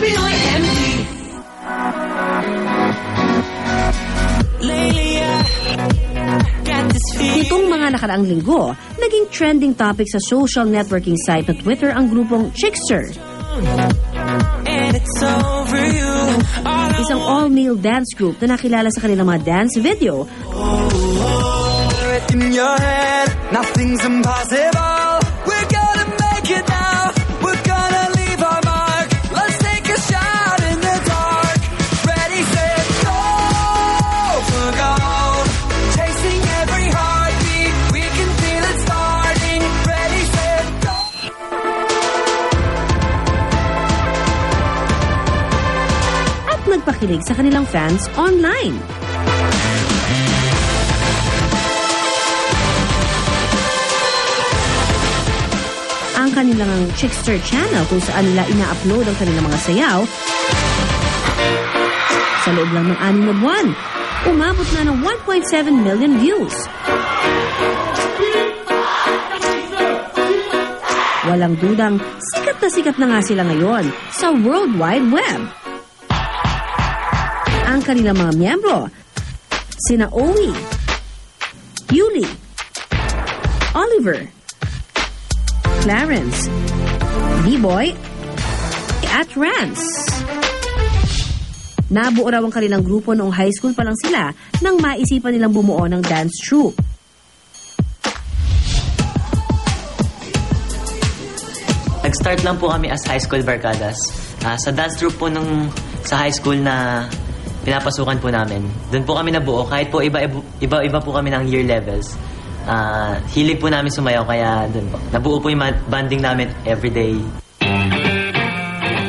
Pinoy MD. Nitong mga nakaraang linggo, naging trending topic sa social networking site na Twitter ang grupong Chickster. Isang all-male dance group na nakilala sa kanilang mga dance video in your head. Nothing's impossible. At nagpakilig sa kanilang fans online. Ang kanilang Chickster channel kung saan nila ina-upload ang kanilang mga sayaw sa loob lang ng anim na buwan. Umabot na ng 1.7 million views. Walang dudang sikat na sikat na nga sila ngayon sa World Wide Web. Ang kanilang mga miyembro, sina Owie, Yuli, Oliver, Clarence, B-Boy, at Rance. Nabuo raw ang kanilang grupo noong high school pa lang sila nang maisipan nilang bumuo ng dance troupe. Nag-start lang po kami as high school barkadas. Ah, sa dance group po nung sa high school na pinapasukan po namin. Doon po kami nabuo. Kahit po iba-iba po kami ng year levels. Ah, hilig po namin sumayaw kaya doon po. Nabuo po yung banding namin everyday.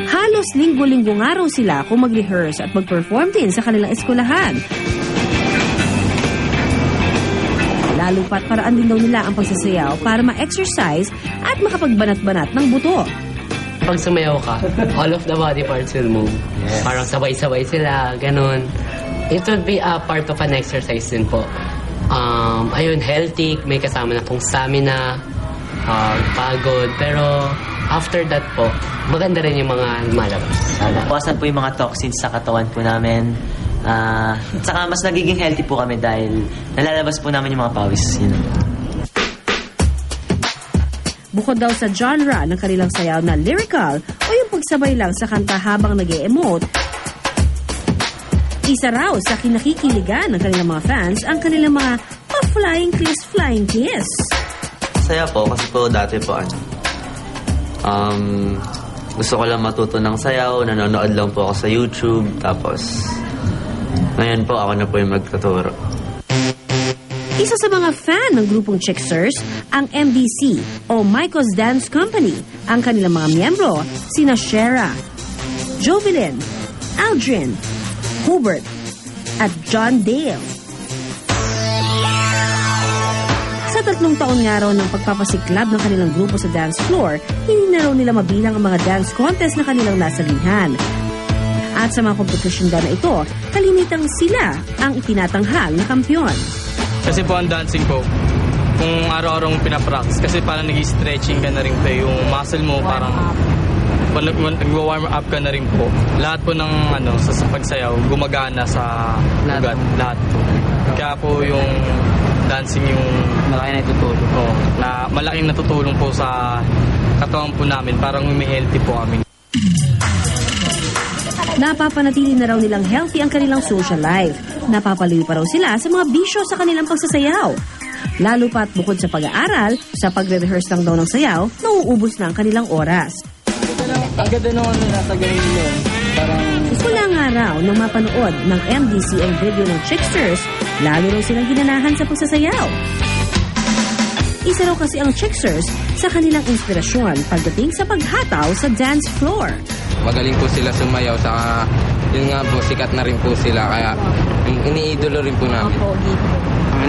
Halos linggo-linggo nga raw sila kung mag-rehearse at mag-perform din sa kanilang eskwelahan. Lalo pat paraan din daw nila ang pagsasayaw para ma-exercise at makapagbanat-banat ng buto. Pag sumayaw ka, all of the body parts will move. Parang sabay-sabay sila, ganun. It would be a part of an exercise din po. Um, ayun, healthy, may kasama na pong stamina, uh, pagod, pero after that po, maganda rin yung mga lumalabas. Uh, napawasan po yung mga toxins sa katawan po namin. Ah, at saka mas nagiging healthy po kami dahil nalalabas po namin yung mga pawis. Yun. Bukod daw sa genre ng kanilang sayaw na lyrical o yung pagsabay lang sa kanta habang nag emote isa raw sa kinakikiligan ng kanilang mga fans ang kanilang mga pa-flying kiss, flying kiss. Saya po kasi po dati po ano. Um, gusto ko lang matuto ng sayaw, nanonood lang po ako sa YouTube, tapos ngayon po ako na po yung magtuturo. Isa sa mga fan ng grupong Chicksters, ang MDC o Michael's Dance Company. Ang kanilang mga miyembro, sina Shera, Jovelyn, Aldrin, Hubert, at John Dale. Sa tatlong taon nga raw ng pagpapasiklab ng kanilang grupo sa dance floor, hindi na raw nila mabilang ang mga dance contest na kanilang nasalihan. At sa mga competition daw na ito, kalimitang sila ang itinatanghal na kampyon. Kasi po ang dancing po, kung araw-araw mong pinapractice, kasi parang nag-stretching ka na rin po yung muscle mo, parang nag-warm up ka na rin po. Lahat po ng ano, sa, sa pagsayaw, gumagana sa ugat. Lahat po. Kaya po yung dancing yung malaki na itutulong po. Na malaking natutulong po sa katawan po namin. Parang may healthy po kami. Napapanatili na raw nilang healthy ang kanilang social life. Napapaliw pa raw sila sa mga bisyo sa kanilang pagsasayaw. Lalo pat bukod sa pag-aaral, sa pagre-rehearse lang daw ng sayaw, nauubos na ang kanilang oras. Ang ganda naman nasa ganun yun. Parang Mula nga raw nang mapanood ng MDC ang video ng Chicksters, lalo raw silang ginanahan sa pagsasayaw. Isa raw kasi ang Chicksters sa kanilang inspirasyon pagdating sa paghataw sa dance floor. magaling po sila sumayaw saka yun nga po sikat na rin po sila kaya iniidolo rin po namin.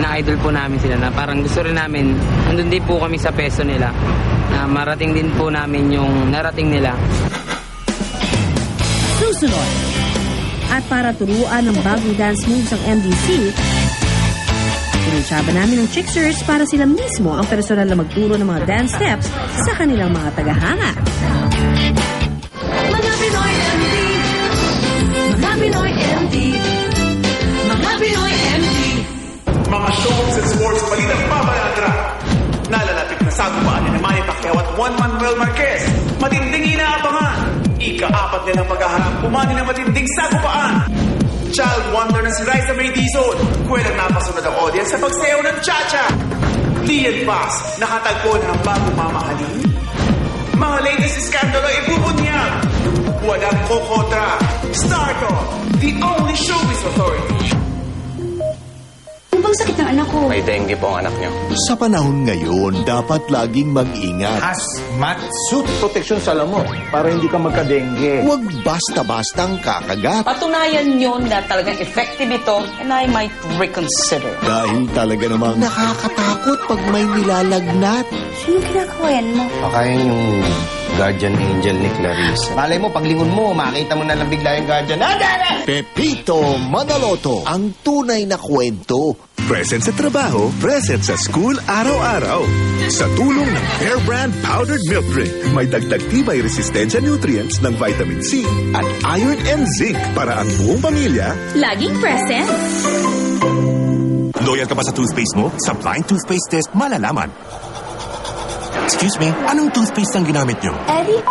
Na-idol po namin sila na parang gusto rin namin, andun din po kami sa peso nila, na marating din po namin yung narating nila. Susunod. At para turuan ng bagong dance moves ang MDC, Pinitsaba namin ng Chicksters para sila mismo ang personal na magturo ng mga dance steps sa kanilang mga tagahanga. mga show and sports balitang pabalatra. Nalalapit na sagupaan ni Manny Pacquiao at Juan Manuel Marquez. Matinding inaabangan. Ika-apat nilang paghaharap umani na matinding sagupaan. Child wonder na si Raisa May Dizon. Kwela napasunod ang audience sa pagsayaw ng cha-cha. Lian Paz, nakatagpo ng bagong mamahalin. Mga latest iskandalo ibubunyag. Walang kokontra. Stardom, the only showbiz authority. Ano bang sakit ng anak ko? May dengue po ang anak niyo. Sa panahon ngayon, dapat laging mag-ingat. Hazmat suit. Protection sa lamok para hindi ka magka-dengue. Huwag basta-bastang kakagat Patunayan yun na talagang effective ito and I might reconsider. dahil talaga namang nakakatakot pag may nilalagnat. Sino kinakawayan mo? Baka yun yung guardian angel ni Clarice. Malay mo, paglingon mo, makita mo na lang bigla yung guardian. Ah, Pepito Manaloto, ang tunay na kwento. Present sa trabaho, present sa school araw-araw. Sa tulong ng Pear Brand Powdered Milk Drink, may dagdag tibay resistensya nutrients ng vitamin C at iron and zinc para ang buong pamilya. Laging present. Loyal ka ba sa toothpaste mo? Sa blind toothpaste test, malalaman. Excuse me, anong toothpaste ang ginamit nyo? Eddie,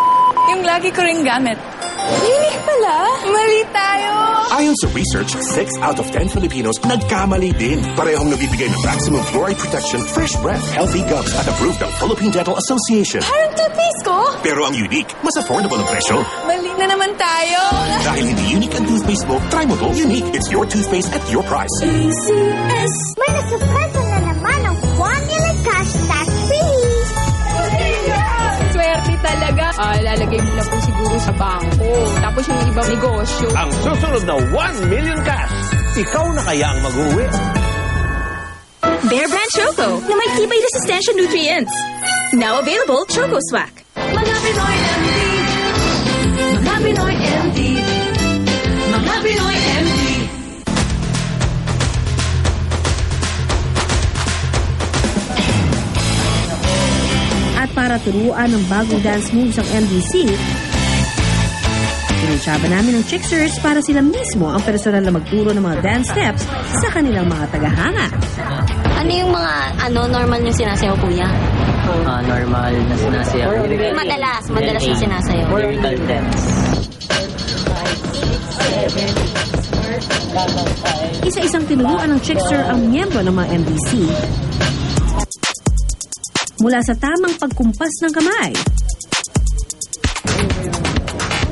yung lagi ko rin gamit. Unique pala. Mali tayo. Ayon sa research, 6 out of 10 Filipinos nagkamali din. Parehong nabibigay ng maximum fluoride protection, fresh breath, healthy gums at approved ng Philippine Dental Association. Parang toothpaste ko. Pero ang unique, mas affordable ang presyo. Mali na naman tayo. Dahil hindi unique ang toothpaste mo, try mo to. Unique. It's your toothpaste at your price. ACS. May nasupreso Swerte talaga. Ah, lalagay mo na po siguro sa bangko. Tapos yung ibang negosyo. Ang susunod na 1 million cash. Ikaw na kaya ang mag-uwi. Bear Brand Choco na may tibay resistensya nutrients. Now available Choco Swak. Mga Pinoy para turuan ng bagong dance moves ang MDC, Pinunsyaba namin ng Chicksers para sila mismo ang personal na magturo ng mga dance steps sa kanilang mga tagahanga. Ano yung mga ano normal yung sinasayaw, kuya? Ah, normal na sinasayaw. Madalas, madalas yung sinasayaw. Lyrical dance. Isa-isang tinuruan ng Chickster ang miyembro ng mga MDC. Mula sa tamang pagkumpas ng kamay,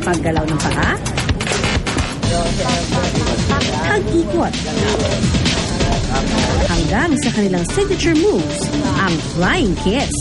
paggalaw ng paa, pag-ikot, hanggang sa kanilang signature moves, ang flying kiss.